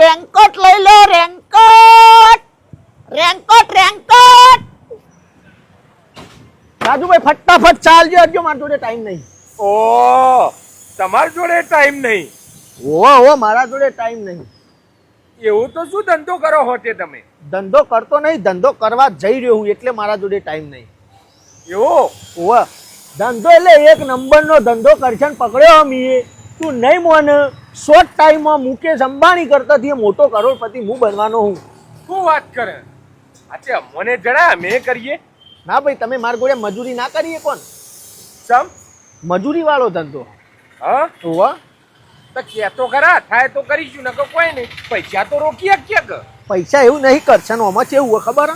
Raincoat લઈ લો raincoat! Raincoat raincoat! Rajubhai ફટાફટ ચાલજો હજુ મારા જોડે ટાઈમ નહીં. ઓ તમારી જોડે ટાઈમ નહીં. ઓ ઓ મારા જોડે ટાઈમ નહીં. એવું તો શું ધંધો કરો હોતે તમે? ધંધો કરતો નહીં ધંધો કરવા જઈ રહ્યો હું એટલે મારા જોડે ટાઈમ નહીં. એવો? ઓ ધંધો એટલે એક નંબરનો ધંધો કરશન પકડ્યો મીએ. તું નહીં મોન. શોર્ટ ટાઈમમાં મુકેશ અંબાણી કરતાથી મોટો કરોડપતિ હું બનવાનો હું. શું વાત કરે? અચ્છા મને જણા મેં કરીએ. ના ભાઈ તમે મારા ગોળે મજૂરી ના કરીએ કોણ? સમ મજૂરી વાળો ધંધો. હા? હોવા તો કહેતો ખરા થાય તો કરીશું નકર કોઈ નહીં. પૈસા તો રોકીએ ક્યાંક? પૈસા એવું નહીં કરશે આમાં છે એવું ખબર?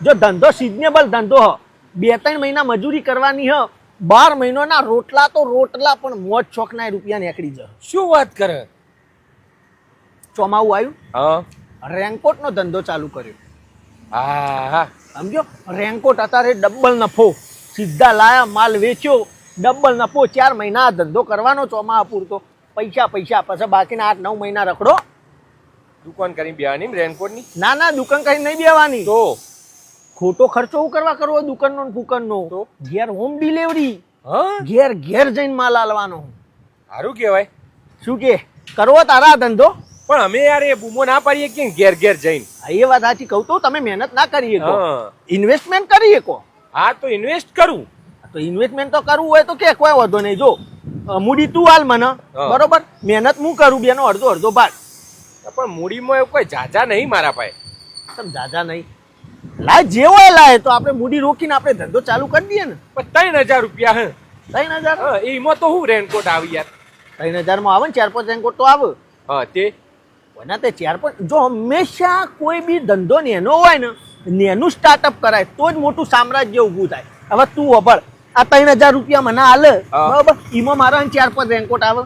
જો ધંધો સિઝનેબલ ધંધો હ બે ત્રણ મહિના મજૂરી કરવાની હ બાર મહિનાના રોટલા તો રોટલા પણ મોજ શોખના રૂપિયા નીકળી જાય. શું વાત કરે? ચોમાવું આવ્યું? રેનકોટ રેનકોટનો ધંધો ચાલુ કર્યો. હા હા સમજો રેનકોટ અત્યારે ડબલ નફો. સીધા લાયા માલ વેચ્યો ડબલ નફો. ચાર મહિના ધંધો કરવાનો ચોમા પૂરતો. પૈસા પૈસા. પછી બાકીના આઠ નવ મહિના રખડો. દુકાન કરી બેવાની રેનકોટની? ના ના દુકાન કરી નહીં બેવાની તો? ખોટો ખર્ચો હું કરવા કરવો દુકાનનો ને ફૂકનનો? તો? ઘેર હોમ ડિલિવરી ઘેર ઘેર જઈને માલ આલવાનો સારું કહેવાય. શું કે? કરવો તારા ધંધો? પણ અમે યાર એ બૂમો ના પાડીએ કે ઘેર ઘેર જઈને. એ વાત સાચી કહું તો તમે મહેનત ના કરી શકો. ઇન્વેસ્ટમેન્ટ કરી શકો. હા તો ઇન્વેસ્ટ કરું. તો ઇન્વેસ્ટમેન્ટ તો કરવું હોય તો કે કોઈ વાંધો નહીં. જો મૂડી તું હાલ મને. બરોબર? મહેનત હું કરું બેનો અડધો અડધો ભાગ. પણ મૂડીમાં એવું કોઈ જાજા નહીં મારા પાસે. તમ જાજા નહીં? લાય જેવો લાય તો આપણે મૂડી રોકીને આપણે ધંધો ચાલુ કરી દઈએ ને. પણ ત્રણ હજાર રૂપિયા હે. ત્રણ હજાર? એમાં તો હું રેનકોટ આવી યાર. ત્રણ હજારમાં આવે ને ચાર પાંચ રેનકોટ તો આવે. હા તે. ના તે ચાર પાંચ જો હંમેશા કોઈ બી ધંધો નેનો હોય ને નેનું સ્ટાર્ટઅપ કરાય તો જ મોટું સામ્રાજ્ય ઊભું થાય. હવે તું અભળ આ ત્રણ હજાર રૂપિયા મને હાલે. બરોબર? એમાં મારા ચાર પાંચ રેનકોટ આવે.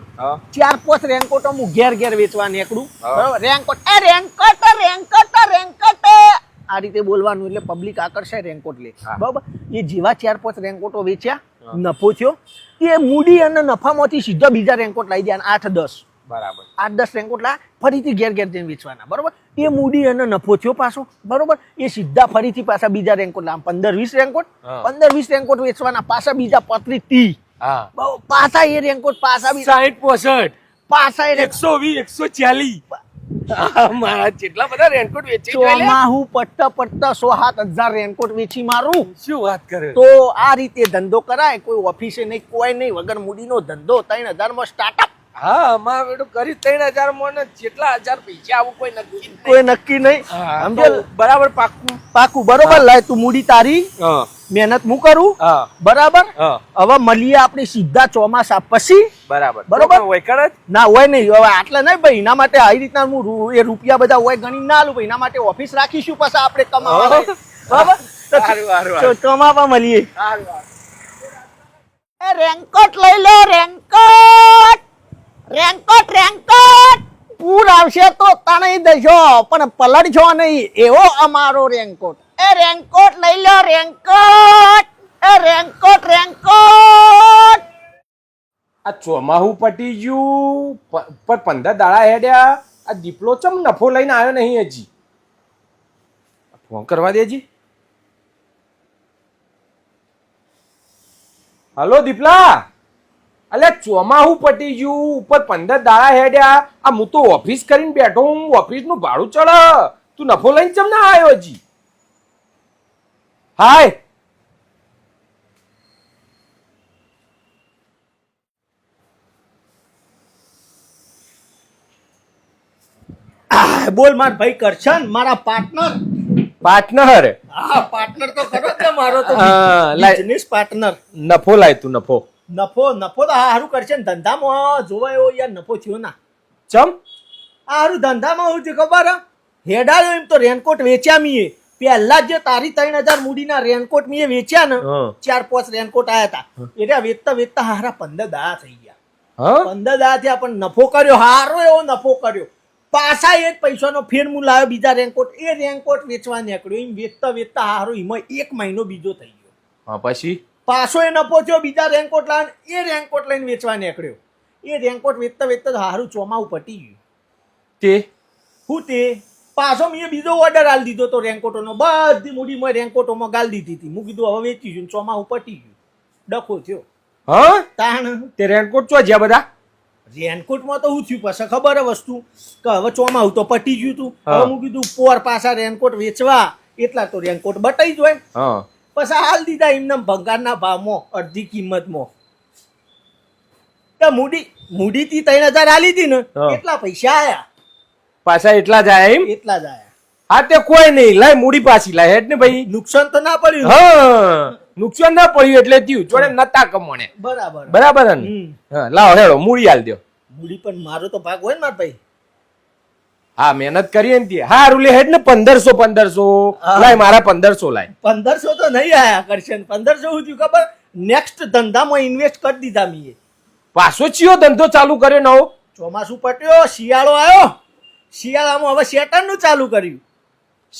ચાર પાંચ રેનકોટ હું ઘેર ઘેર વેચવા નીકળું. બરોબર? રેનકોટ એ રેનકોટ રેનકોટ રેનકોટ આ રીતે બોલવાનું એટલે પબ્લિક આકર્ષાય રેનકોટ લે. બરોબર? એ જેવા ચાર પાંચ રેનકોટો વેચ્યા નફો થયો. એ મૂડી અને નફામાંથી સીધા બીજા રેનકોટ લાવી દે આઠ દસ. બરાબર. આઠ દસ રેનકોટ લા ફરીથી ઘેર ઘેર જઈને વેચવાના. બરોબર? એ મૂડી અને નફો થયો પાછો. બરોબર? એ સીધા ફરીથી પાછા બીજા રેનકોટ લા પંદર વીસ રેનકોટ પંદર વીસ રેનકોટ વેચવાના. પાછા બીજા પત્રીસ ત્રીસ પાછા એ રેનકોટ પાછા સાહીઠ પોસઠ. પાછા એકસો વીસ એકસો ચાલીસ. મારા જેટલા બધા રેનકોટ વેચી ગયેલા. ચોમાહુ પટ્ટા પટ્ટા સો સાત હજાર રેનકોટ વેચી મારું. શું વાત કરે? તો આ રીતે ધંધો કરાય કોઈ ઓફિસે નહીં કોઈ નહીં વગર મૂડીનો ધંધો ત્રણ હજારમાં સ્ટાર્ટઅપ હા બેટું કરી ત્રણ હજારમાં ને જેટલા હજાર પૈસા આવું કોઈ નક્કી કોઈ નક્કી નહીં. સમજે બરાબર પાક્કું પાકું બરોબર લાય તું મૂડી તારી. હા. મહેનત હું કરું? બરાબર? હવે મળીએ આપણે સીધા ચોમાસા પછી. બરાબર. બરોબર. હોય ના હોય નહીં. હવે આટલા નહીં ભાઈ એના માટે આવી રીતના હું એ રૂપિયા બધા હોય ગણી ના આલું ભાઈ. એના માટે ઓફિસ રાખીશું પછી આપણે કમાવા. બરાબર? ચોમાસા મળીએ. રેનકોટ લઈ લો રેન્કોટ! Raincoat raincoat! પૂર આવશે તો તણાઈ દેજો પણ પલળશો નહીં. એવો અમારો રેનકોટ. એ રેનકોટ લઈ લો રેનકોટ એ રેનકોટ રેનકોટ આ ચોમાહું પટી ગયું. પર પંદર દાડા હેડ્યા. આ દીપલો ચમ નફો લઈને આવ્યો નહીં હજી? ફોન કરવા દેજી. હલો, દીપલા. અલે, ચોમાહું પટી ગયું. ઉપર પંદર દાડા હેડ્યા. આ હું તો ઓફિસ કરીને બેઠો હું. ઓફિસ ભાડું ચડ. તું નફો લઈને ચમ ના આવ્યો હજી? હાય. બોલ માર ભાઈ કરશન મારા પાર્ટનર પાર્ટનર? હા પાર્ટનર તો ખરો જ ને મારો તો. બિઝનેસ પાર્ટનર નફો લાય તું નફો. નફો નફો તો હારું કરશે ને ધંધામાં જોવાયો યાર નફો થયો ના. ચમ? આ હારું ધંધામાં હું ખબર? હેડાયો એમ તો રેનકોટ વેચ્યા મીએ. પહેલા જે તારી ત્રણ હજાર મૂડીના રેનકોટ મેં વેચ્યા ને ચાર પાંચ રેનકોટ આયા હતા એટલે વેચતા વેચતા હારા પંદર દા થઈ ગયા. પંદર દા થયા પણ નફો કર્યો હારો એવો નફો કર્યો. પાછા એ જ પૈસાનો ફેર હું લાવ્યો બીજા રેનકોટ એ રેનકોટ વેચવા નીકળ્યો. એમ વેચતા વેચતા હારો એમાં એક મહિનો બીજો થઈ ગયો. પછી? પાછો એ નફો થયો બીજા રેનકોટ લાવીને એ રેનકોટ લઈને વેચવા નીકળ્યો. એ રેનકોટ વેચતા વેચતા હારું ચોમાવું પટી ગયું. તે? હું તે? પાછો મેં બીજો ઓર્ડર આલી દીધો તો રેન્કોટોનો. બધી મૂડીમાં રેન્કોટોમાં ગાલ દીધી હતી. મૂકી દો હવે વેચી ગયું ચોમાહું પટી ગયું. ડખો થયો. હા? તાણ? તે રેનકોટ ચો જ્યાં બધા? રેનકોટમાં તો હું થયું પછી ખબર હે વસ્તુ? કે હવે ચોમાહું તો પટી ગયું તું. હવે હું કીધું પોર પાછા રેનકોટ વેચવા. એટલા તો રેનકોટ બટાઈ જોય પછી હાલ દીધા એમને ભંગારના ભાવમાં અડધી કિંમતમાં. તો મૂડી મૂડી થી ત્રણ હજાર આલી હતી ને. એટલા પૈસા આયા. પાછા એટલા જાય એમ? એટલા જ આયા હા તે કોઈ નહીં. લાય મૂડી પાછી લાય હેડ ને ભાઈ. નુકસાન તો ના પડ્યું. હા નુકસાન ના પડ્યું એટલે થયું. જોડે નતા કમણે. બરાબર. બરાબર ને? હા લાવો હેડો મૂડી આલ દો મૂડી પણ મારો તો ભાગ હોય ને માર ભાઈ. હા મહેનત કરીએ ને તે. હારું લે હેડ ને પંદરસો પંદરસો. લાય મારા પંદરસો લાય. પંદરસો તો નહીં આયા કરશન પંદરસો શું થયું ખબર? નેક્સ્ટ ધંધામાં ઇન્વેસ્ટ કરી દીધા મીએ. પાછો ચિયો ધંધો ચાલુ કર્યો નવો ચોમાસું પટ્યો શિયાળો આવ્યો શિયાળામાં હવે શેટરનું ચાલુ કર્યું.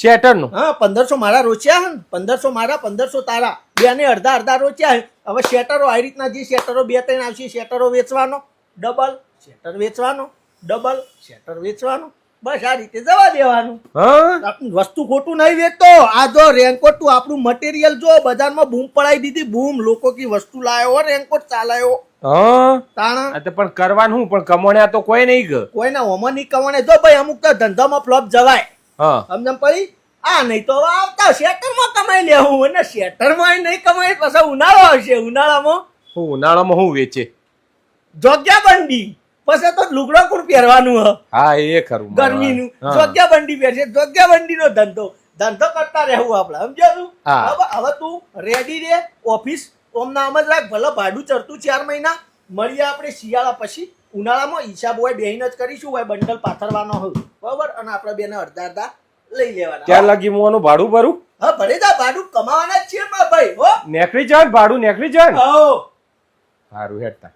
શેટરનું હા પંદરસો મારા રોચ્યા હે પંદરસો મારા પંદરસો તારા. બે ને અડધા અડધા રોચ્યા હે. હવે શેટરો આ રીતના જે શેટરો બે ત્રણ આવશે શેટરો વેચવાનો. ડબલ શેટર વેચવાનો. ડબલ શેટર વેચવાનો. બસ આ રીતે જવા દેવાનું. હા? આપણું વસ્તુ ખોટું નહીં વેચતો. આ જો રેનકોટ તું આપણું મટીરિયલ જો બજારમાં બૂમ પડાઈ દીધી બૂમ. લોકો કી વસ્તુ લાયો હો રેનકોટ ચાલાયો હા. તાણા. તો પણ કરવાનું હું પણ કમાણ્યા તો કોઈ નહીં ગ કોઈના હોમન નહીં કમાણે જો ભાઈ અમુક તો ધંધામાં ફ્લોપ જવાય. હા. સમજમ પડી આ નહીં તો આવતા શેટરમાં કમાઈ લેવું અને શેટરમાં નહીં કમાય પછી ઉનાળો આવશે ઉનાળામાં. હું ઉનાળામાં હું વેચે? જોગ્યા બંડી. પછી તો લુગડો કોણ પહેરવાનું હ. હા એ ખરું ગરમીનું. જોગ્યા બંડી પહેરશે. જોગ્યા બંડીનો ધંધો. ધંધો કરતા રહેવું આપણે સમજ્યા હવે હવે તું રેડી રે ઓફિસ ઓમ નામ જ રાખ ભલે ભાડું ચડતું ચાર મહિના મળીએ આપણે શિયાળા પછી. ઉનાળામાં હિસાબ હોય બેહીને જ કરીશું હોય બંડલ પાથરવાનો હોય. બરાબર? અને આપણે બેને અડધા અડધા લઈ લેવાના. ત્યાં લગી હું આનું ભાડું ભરું? હા ભલે તા ભાડું કમાવાના જ છીએ ભાઈ હો. નેકળી જાય ભાડું નેકળી જાય હો. સારું હેડતા.